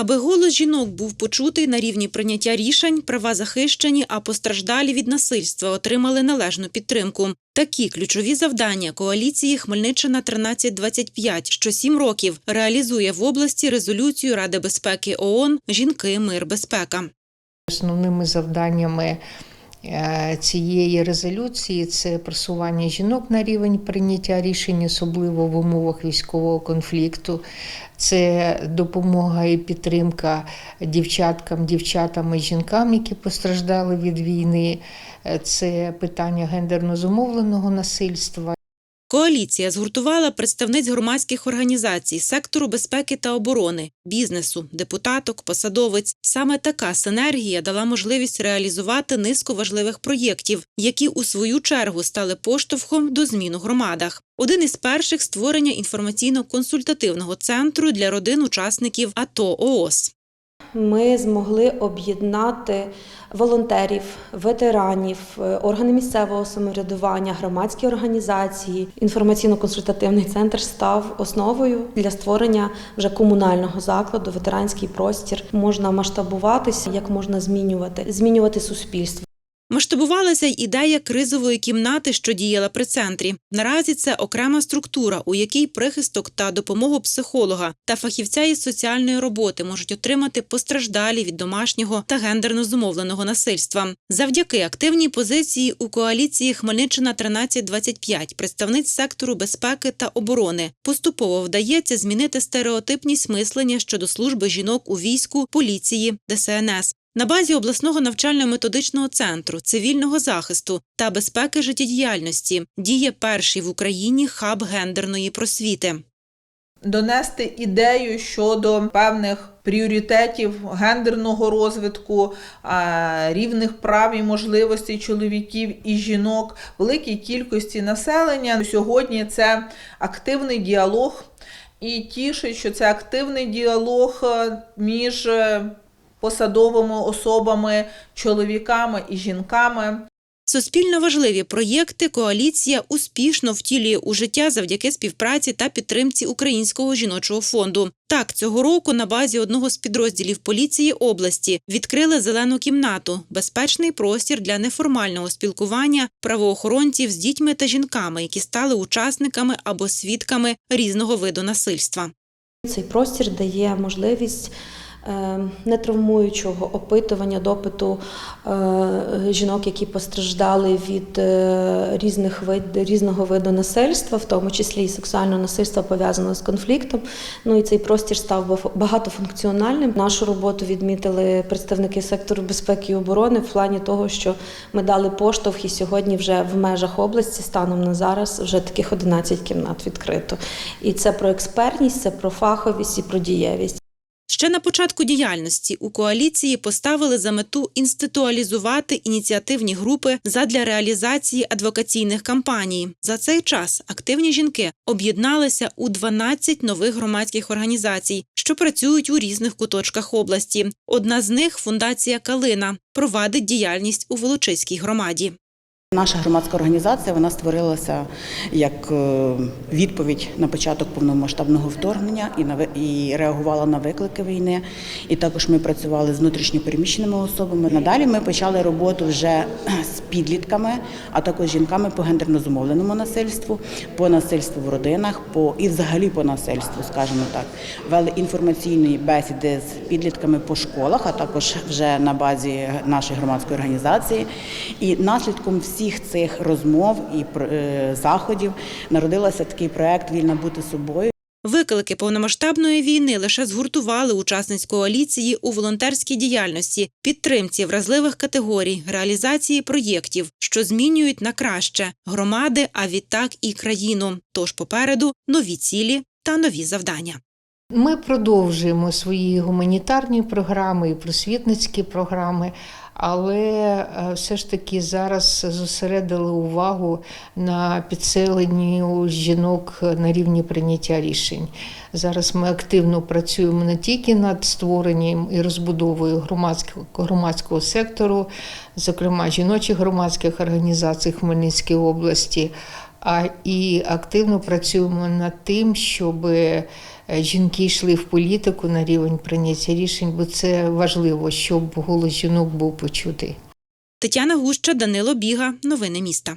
Аби голос жінок був почутий на рівні прийняття рішень, права захищені, а постраждалі від насильства отримали належну підтримку. Такі ключові завдання коаліції Хмельниччина 1325, що сім років реалізує в області резолюцію Ради безпеки ООН Жінки, мир, безпека. Основними завданнями цієї резолюції це просування жінок на рівень прийняття рішень, особливо в умовах військового конфлікту. Це допомога і підтримка дівчаткам, дівчатам і жінкам, які постраждали від війни. Е, Це питання гендерно зумовленого насильства. Коаліція згуртувала представниць громадських організацій, сектору безпеки та оборони, бізнесу, депутаток, посадовиць. Саме така синергія дала можливість реалізувати низку важливих проєктів, які у свою чергу стали поштовхом до змін у громадах. Один із перших створення інформаційно-консультативного центру для родин учасників АТО ООС. Ми змогли об'єднати волонтерів, ветеранів, е, органи місцевого самоврядування, громадські організації. Інформаційно-консультативний центр став основою для створення вже комунального закладу, ветеранський простір. Можна масштабуватися, як можна змінювати, змінювати суспільство. Масштабувалася й ідея кризової кімнати, що діяла при центрі. Наразі це окрема структура, у якій прихисток та допомогу психолога та фахівця із соціальної роботи можуть отримати постраждалі від домашнього та гендерно зумовленого насильства. Завдяки активній позиції у коаліції Хмельниччина 1325 представниць сектору безпеки та оборони поступово вдається змінити стереотипність мислення щодо служби жінок у війську, поліції, ДСНС. На базі обласного навчально-методичного центру цивільного захисту та безпеки життєдіяльності діє перший в Україні хаб гендерної просвіти. донести ідею щодо певних пріоритетів гендерного розвитку, рівних прав і можливостей чоловіків і жінок, великій кількості населення. Сьогодні це активний діалог, і тішить, що це активний діалог е, між е, посадовими особами, чоловіками і жінками. Суспільно важливі проєкти коаліція успішно втілює у життя завдяки співпраці та підтримці Українського жіночого фонду. Так, цього року на базі одного з підрозділів поліції області відкрили зелену кімнату, безпечний простір для неформального спілкування правоохоронців з дітьми та жінками, які стали учасниками або свідками різного виду насильства. Цей простір дає можливість нетравмуючого опитування, допиту е, жінок, які постраждали від е, різних вид, різного виду насильства, в тому числі і сексуального насильства пов'язаного з конфліктом. Ну і цей простір став багатофункціональним. Нашу роботу відмітили представники сектору безпеки і оборони в плані того, що ми дали поштовх, і сьогодні вже в межах області станом на зараз вже таких 11 кімнат відкрито. І це про експертність, це про фаховість і про дієвість. Ще на початку діяльності у коаліції поставили за мету інституалізувати ініціативні групи задля реалізації адвокаційних кампаній. За цей час активні жінки об'єдналися у 12 нових громадських організацій, що працюють у різних куточках області. Одна з них фундація Калина провадить діяльність у Волочиській громаді. Наша громадська організація вона створилася як е, відповідь на початок повномасштабного вторгнення і реагувала на виклики війни. І також ми працювали з внутрішньопереміщеними особами. Надалі ми почали роботу вже з підлітками, а також жінками по гендерно зумовленому насильству, по насильству в родинах, по і взагалі по насильству, скажімо так. Вели інформаційні бесіди з підлітками по школах, а також вже на базі нашої громадської організації. І наслідком всіх цих розмов і е, заходів народилося такий проект Вільна бути собою. Виклики повномасштабної війни лише згуртували учасниць коаліції у волонтерській діяльності, підтримці вразливих категорій, реалізації проєктів, що змінюють на краще громади, а відтак і країну. Тож попереду нові цілі та нові завдання. Ми продовжуємо свої гуманітарні програми і просвітницькі програми, але е, все ж таки зараз зосередили увагу на підселенні жінок на рівні прийняття рішень. Зараз ми активно працюємо не тільки над створенням і розбудовою громадського, громадського сектору, зокрема жіночих громадських організацій Хмельницької області, а і активно працюємо над тим, щоб жінки йшли в політику на рівень прийняття рішень, бо це важливо, щоб голос жінок був почутий. Тетяна Гуща, Данило Біга. Новини міста.